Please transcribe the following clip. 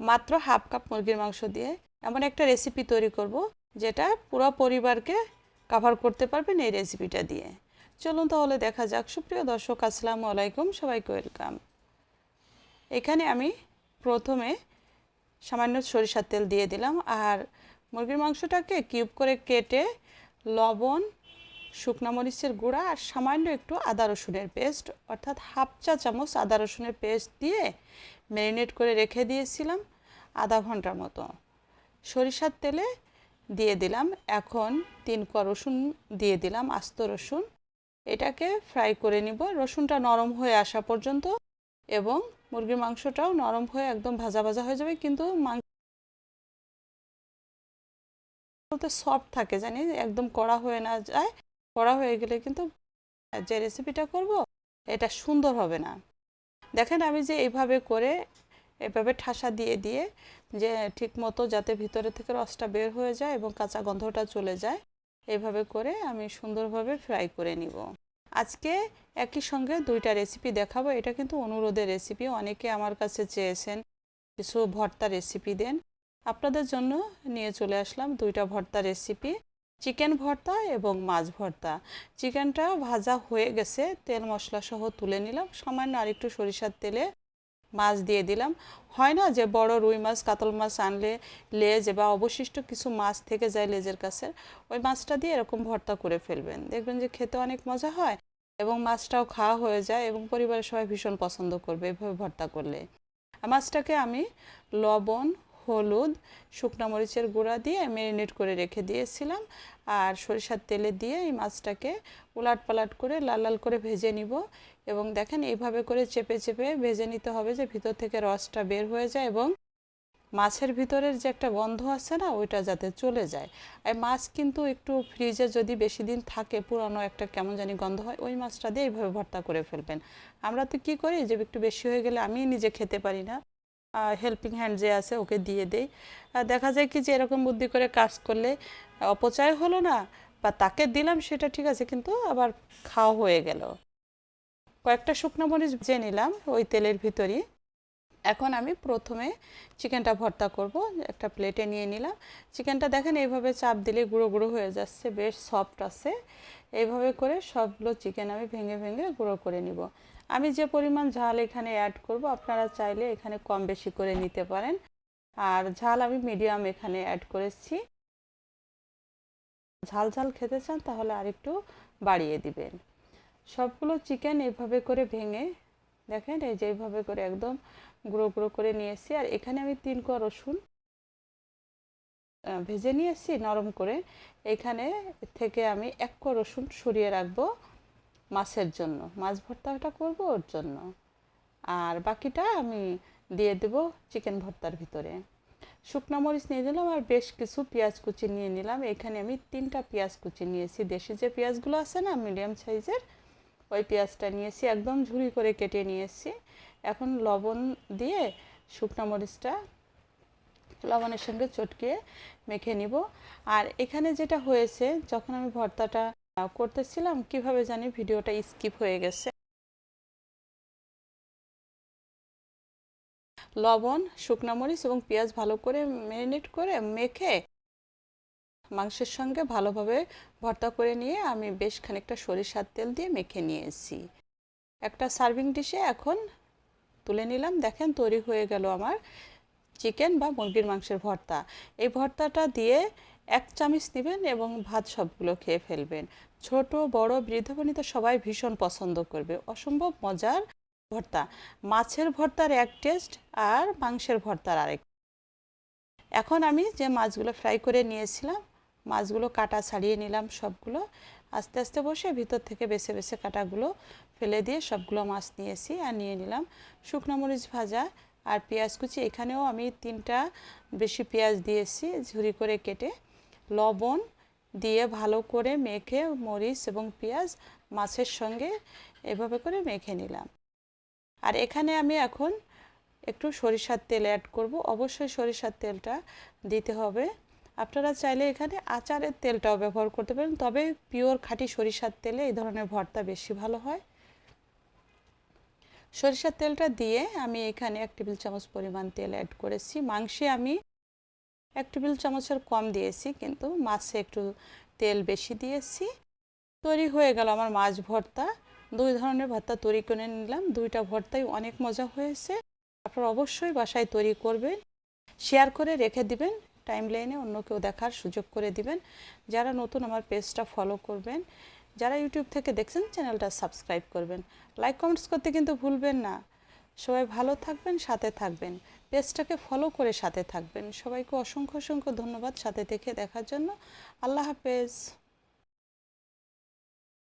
মাত্র half cup মুরগির মাংস দিয়ে এমন একটা রেসিপি তৈরি করব, যেটা পুরো পরিবারকে কাভার করতে পারবেন এই রেসিপিটা দিয়ে। চলুন তাহলে দেখা যাক। সুপ্রিয় দর্শক, আসসালামু আলাইকুম, সবাইকে ওয়েলকাম এখানে আমি প্রথমে সামান্য সরিষার তেল দিয়ে দিলাম, আর মুরগির মাংসটাকে কিউব করে কেটে লবণ শুকনা মরিচের গুঁড়া আর সামান্য একটু আদা রসুনের পেস্ট, অর্থাৎ হাফ চা চামচ আদা রসুনের পেস্ট দিয়ে ম্যারিনেট করে রেখে দিয়েছিলাম আধা ঘণ্টার মতো। সরিষার তেলে দিয়ে দিলাম এখন তিন ক রসুন দিয়ে দিলাম আস্ত রসুন। এটাকে ফ্রাই করে নিব। রসুনটা নরম হয়ে আসা পর্যন্ত এবং মুরগির মাংসটাও নরম হয়ে একদম ভাজা ভাজা হয়ে যাবে, কিন্তু মাংস সফট থাকে জানি একদম কড়া হয়ে না যায়। কড়া হয়ে গেলে কিন্তু যে রেসিপিটা করব, এটা সুন্দর হবে না। দেখেন আমি যে এইভাবে করে, এভাবে ঠাসা দিয়ে দিয়ে যে ঠিক মতো যাতে ভিতরে থেকে রসটা বের হয়ে যায় এবং কাঁচা গন্ধটা চলে যায় এইভাবে করে আমি সুন্দরভাবে ফ্রাই করে নিব। আজকে একই সঙ্গে দুইটা রেসিপি দেখাবো, এটা কিন্তু অনুরোধের রেসিপি অনেকে আমার কাছে চেয়েছেন কিছু ভর্তা রেসিপি দেন। আপনাদের জন্য নিয়ে চলে আসলাম দুইটা ভর্তা রেসিপি চিকেন ভর্তা এবং মাছ ভর্তা। চিকেনটা ভাজা হয়ে গেছে, তেল মশলা সহ তুলে নিলাম। সামান্য আরেকটু সরিষার তেলে মাছ দিয়ে দিলাম। হয় না যে বড় রুই মাছ, কাতল মাছ আনলে লেজ বা অবশিষ্ট কিছু মাছ থেকে যায় লেজের কাছে ওই মাছটা দিয়ে এরকম ভর্তা করে ফেলবেন। দেখবেন যে খেতে অনেক মজা হয় এবং মাছটাও খাওয়া হয়ে যায় এবং পরিবারের সবাই ভীষণ পছন্দ করবে এভাবে ভর্তা করলে। মাছটাকে আমি লবণ হলুদ, শুকনো মরিচের গুঁড়া দিয়ে ম্যারিনেট করে রেখে দিয়েছিলাম আর সরিষার তেলে দিয়ে এই মাছটাকে উলাট পালাট করে লাল লাল করে ভেজে নিব। এবং দেখেন এইভাবে করে চেপে চেপে ভেজে নিতে হবে যে ভিতর থেকে রসটা বের হয়ে যায় এবং মাছের ভিতরের যে একটা গন্ধ আছে না, ওইটা যাতে চলে যায়। আর মাছ কিন্তু একটু ফ্রিজে যদি বেশি দিন থাকে, পুরানো একটা কেমন জানি গন্ধ হয়, ওই মাছটা দিয়ে এইভাবে ভর্তা করে ফেলবেন। আমরা তো কি করি, যে একটু বেশি হয়ে গেলে আমি নিজে খেতে পারি না। হেল্পিং হ্যান্ড যে আছে ওকে দিয়ে দেই। দেখা যায় কি যে এরকম বুদ্ধি করে কাজ করলে অপচয় হলো না বা তাকে দিলাম সেটা ঠিক আছে, কিন্তু আবার খাওয়া হয়ে গেল। কয়েকটা শুকনো মরিচ ভেজে নিলাম ওই তেলের ভিতরই এখন আমি প্রথমে চিকেনটা ভর্তা করব, একটা প্লেটে নিয়ে নিলাম। চিকেনটা দেখেন এইভাবে চাপ দিলে গুঁড়ো গুঁড়ো হয়ে যাচ্ছে, বেশ সফট আছে। এইভাবে করে সবগুলো চিকেন আমি ভেঙে ভেঙে গুঁড়ো করে নিব। আমি যে পরিমাণ ঝাল এখানে অ্যাড করব, আপনারা চাইলে এখানে কম বেশি করে নিতে পারেন। আর ঝাল আমি মিডিয়াম এখানে অ্যাড করেছি। ঝাল ঝাল খেতে চান তাহলে আরেকটু বাড়িয়ে দিবেন। সবগুলো চিকেন এইভাবে করে ভেঙে, দেখেন এই যে এইভাবে করে একদম গুঁড়ো গুঁড়ো করে নিয়েছি আর এখানে আমি তিন কোয়া রসুন ভেজে নিয়েছি নরম করে। এখানে থেকে আমি এক কোয়া রসুন সরিয়ে রাখব মাছের জন্য। মাছ ভর্তাটা করব ওর জন্য। আর বাকিটা আমি দিয়ে দেব চিকেন ভর্তার ভিতরে। শুকনো মরিচ নিয়ে নিলাম আর বেশ কিছু পেঁয়াজ কুচি নিয়ে নিলাম। এখানে আমি তিনটা পেঁয়াজ কুচি নিয়েছি দেশি যে পেঁয়াজগুলো আছে না, মিডিয়াম সাইজের ওই পেঁয়াজটা নিয়েছি, একদম ঝুড়ি করে কেটে নিয়েছি। এখন লবণ দিয়ে শুকনো মরিচটা লবণের সঙ্গে চটকে মেখে নিব। আর এখানে যেটা হয়েছে, যখন আমি ভর্তাটা করতেছিলাম, কীভাবে জানি ভিডিওটা স্কিপ হয়ে গেছে। লবণ, শুকনো মরিচ এবং পেঁয়াজ ভালো করে ম্যারিনেট করে মেখে মাংসের সঙ্গে ভালোভাবে ভর্তা করে নিয়ে আমি বেশ খানিকটা সরিষার তেল দিয়ে মেখে নিয়েছি। একটা সার্ভিং ডিশে এখন তুলে নিলাম। দেখেন, তৈরি হয়ে গেল আমার চিকেন বা মুরগির মাংসের ভর্তা। এই ভর্তাটা দিয়ে এক চামচ নেবেন এবং ভাত সবগুলো খেয়ে ফেলবেন। ছোট, বড়, বৃদ্ধ বনিতা সবাই ভীষণ পছন্দ করবে। অসম্ভব মজার ভর্তা। মাছের ভর্তার এক টেস্ট আর মাংসের ভর্তার আরেক। এখন আমি যে মাছগুলো ফ্রাই করে নিয়েছিলাম মাছগুলো কাটা ছাড়িয়ে নিলাম সবগুলো। আস্তে আস্তে বসে ভিতর থেকে বেছে বেছে কাটাগুলো ফেলে দিয়ে সবগুলো মাছ নিয়েছি আর নিয়ে নিলাম শুকনো মরিচ ভাজা আর পেঁয়াজ কুচি। এখানেও আমি তিনটা বেশি পেঁয়াজ দিয়েছি ঝুরি করে কেটে। লবণ দিয়ে ভালো করে মেখে মরিচ এবং পেঁয়াজ মাছের সঙ্গে এভাবে করে মেখে নিলাম। আর এখানে আমি এখন একটু সরিষার তেল অ্যাড করব। অবশ্যই সরিষার তেলটা দিতে হবে। আপনারা চাইলে এখানে আচারের তেলটাও ব্যবহার করতে পারেন, তবে পিওর খাঁটি সরিষার তেলে এই ধরনের ভর্তা বেশি ভালো হয়। সরিষার তেলটা দিয়ে আমি এখানে এক টেবিল চামচ পরিমাণ তেল অ্যাড করেছি। মাংসে আমি এক টেবিল চামচের কম দিয়েছি, কিন্তু মাছে একটু তেল বেশি দিয়েছি। তৈরি হয়ে গেল আমার মাছ ভর্তা। দুই ধরনের ভর্তা তৈরি করে নিলাম। দুইটা ভর্তাই অনেক মজা হয়েছে। আপনারা অবশ্যই বাসায় তৈরি করবেন। শেয়ার করে রেখে দিবেন। টাইম লাইনে অন্য কেউ দেখার সুযোগ করে দিবেন। যারা নতুন আমার পেজটা ফলো করবেন, যারা ইউটিউব থেকে দেখছেন চ্যানেলটা সাবস্ক্রাইব করবেন। লাইক কমেন্টস করতে কিন্তু ভুলবেন না। সবাই ভালো থাকবেন, সাথে থাকবেন। পেজটাকে ফলো করে সাথে থাকবেন। সবাইকে অসংখ্য অসংখ্য ধন্যবাদ সাথে থেকে দেখার জন্য। আল্লাহ হাফেজ।